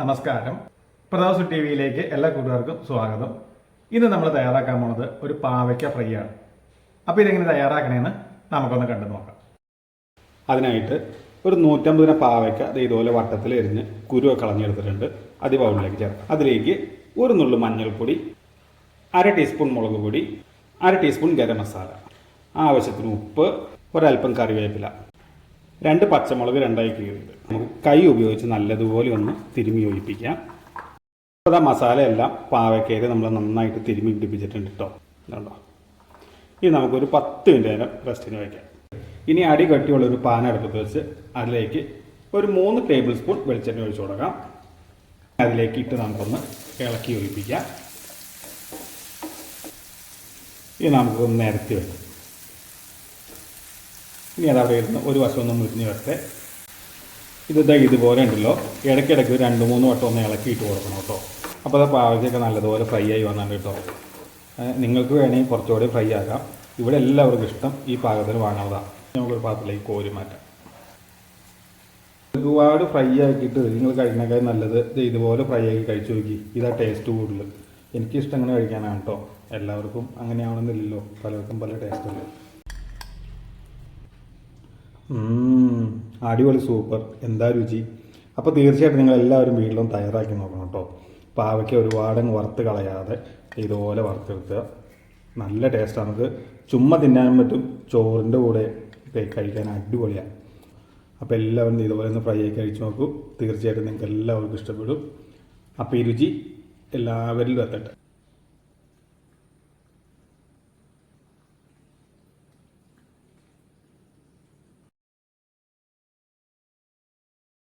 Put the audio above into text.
നമസ്കാരം. പ്രതാസ് ടി വിയിലേക്ക് എല്ലാ കൂട്ടുകാർക്കും സ്വാഗതം. ഇന്ന് നമ്മൾ തയ്യാറാക്കാൻ പോണത് ഒരു പാവയ്ക്ക ഫ്രൈ ആണ് അപ്പോൾ ഇതെങ്ങനെ തയ്യാറാക്കണേന്ന് നമുക്കൊന്ന് കണ്ടു നോക്കാം. അതിനായിട്ട് ഒരു നൂറ്റമ്പതിനെ പാവയ്ക്ക അത് ഇതുപോലെ വട്ടത്തിൽ എരിഞ്ഞ് കുരുവ കളഞ്ഞെടുത്തിട്ടുണ്ട്. അത് ബൗളിലേക്ക് ചേർക്കാം. അതിലേക്ക് ഒരു നുള്ളു മഞ്ഞൾപ്പൊടി അര ടീസ്പൂൺ മുളക് പൊടി അര ടീസ്പൂൺ ഗരം മസാല ആവശ്യത്തിന് ഉപ്പ് ഒരൽപ്പം കറിവേപ്പില രണ്ട് പച്ചമുളക് രണ്ടായി കീറിയത് നമുക്ക് കൈ ഉപയോഗിച്ച് നല്ലതുപോലെ ഒന്ന് തിരുമി ഒഴിപ്പിക്കാം അപ്പോൾ ആ മസാലയെല്ലാം പാവയ്ക്കയിൽ നമ്മൾ നന്നായിട്ട് തിരുമി പിടിപ്പിച്ചിട്ടുണ്ട് കേട്ടോ ഇതുണ്ടോ? ഇനി നമുക്കൊരു പത്ത് മിനിറ്റ് നേരം റെസ്റ്റിന് വയ്ക്കാം ഇനി അടി കട്ടിയുള്ള ഒരു പാൻ അടുപ്പത്ത് വെച്ച് അതിലേക്ക് ഒരു മൂന്ന് ടേബിൾ സ്പൂൺ വെളിച്ചെണ്ണ ഒഴിച്ചു കൊടുക്കാം. അതിലേക്ക് ഇട്ട് നമുക്കൊന്ന് ഇളക്കി ഒഴിപ്പിക്കാം ഇനി നമുക്കൊന്ന് നിരത്തി വെക്കാം. ഇനി അത് അവിടെ ഇരുന്ന് ഒരു വശം ഒന്ന് മുരിഞ്ഞ് വരട്ടെ ഇത് ഇതുപോലെ ഉണ്ടല്ലോ. ഇടയ്ക്കിടയ്ക്ക് രണ്ട് മൂന്ന് വട്ടം ഒന്ന് ഇളക്കിയിട്ട് കൊടുക്കണം കേട്ടോ. അപ്പോൾ അത് പാവയ്ക്കൊക്കെ നല്ലതുപോലെ ഫ്രൈ ആയി വന്നിട്ട് കേട്ടോ. നിങ്ങൾക്ക് വേണമെങ്കിൽ കുറച്ചുകൂടി ഫ്രൈ ആക്കാം. ഇവിടെ എല്ലാവർക്കും ഇഷ്ടം ഈ പാകത്തിന് വാങ്ങുന്നതാണ് നമുക്കൊരു പാത്രത്തിലേക്ക് കോരി മാറ്റാം. ഒരുപാട് ഫ്രൈ ആക്കിയിട്ട് നിങ്ങൾ കഴിക്കണേക്കാൾ നല്ലത് ഇത് ഇതുപോലെ ഫ്രൈ ആക്കി കഴിച്ചു നോക്കി. ഇതാ ടേസ്റ്റ് കൂടുതൽ. എനിക്കിഷ്ടം അങ്ങനെ കഴിക്കാനാണ് കേട്ടോ. എല്ലാവർക്കും അങ്ങനെയാവണമെന്നില്ലല്ലോ പലർക്കും പല ടേസ്റ്റ് ഉം, അടിപൊളി സൂപ്പർ എന്താ രുചി? അപ്പോൾ തീർച്ചയായിട്ടും നിങ്ങൾ എല്ലാവരും വീട്ടിലും തയ്യാറാക്കി നോക്കണം കേട്ടോ പാവയ്ക്ക് ഒരുപാടങ്ങ് വറുത്ത് കളയാതെ ഇതുപോലെ വറുത്തെടുക്കുക. നല്ല ടേസ്റ്റാണ് നമുക്ക് ചുമ്മാ തിന്നാനും പറ്റും. ചോറിന്റെ കൂടെ കഴിക്കാൻ അടിപൊളിയാണ് അപ്പോൾ എല്ലാവരും ഇതുപോലെ ഒന്ന് ഫ്രൈ ആയി കഴിച്ചു നോക്കൂ. തീർച്ചയായിട്ടും നിങ്ങൾക്ക് എല്ലാവർക്കും ഇഷ്ടപ്പെടും. അപ്പോൾ ഈ രുചി എല്ലാവരിലും എത്തട്ടെ.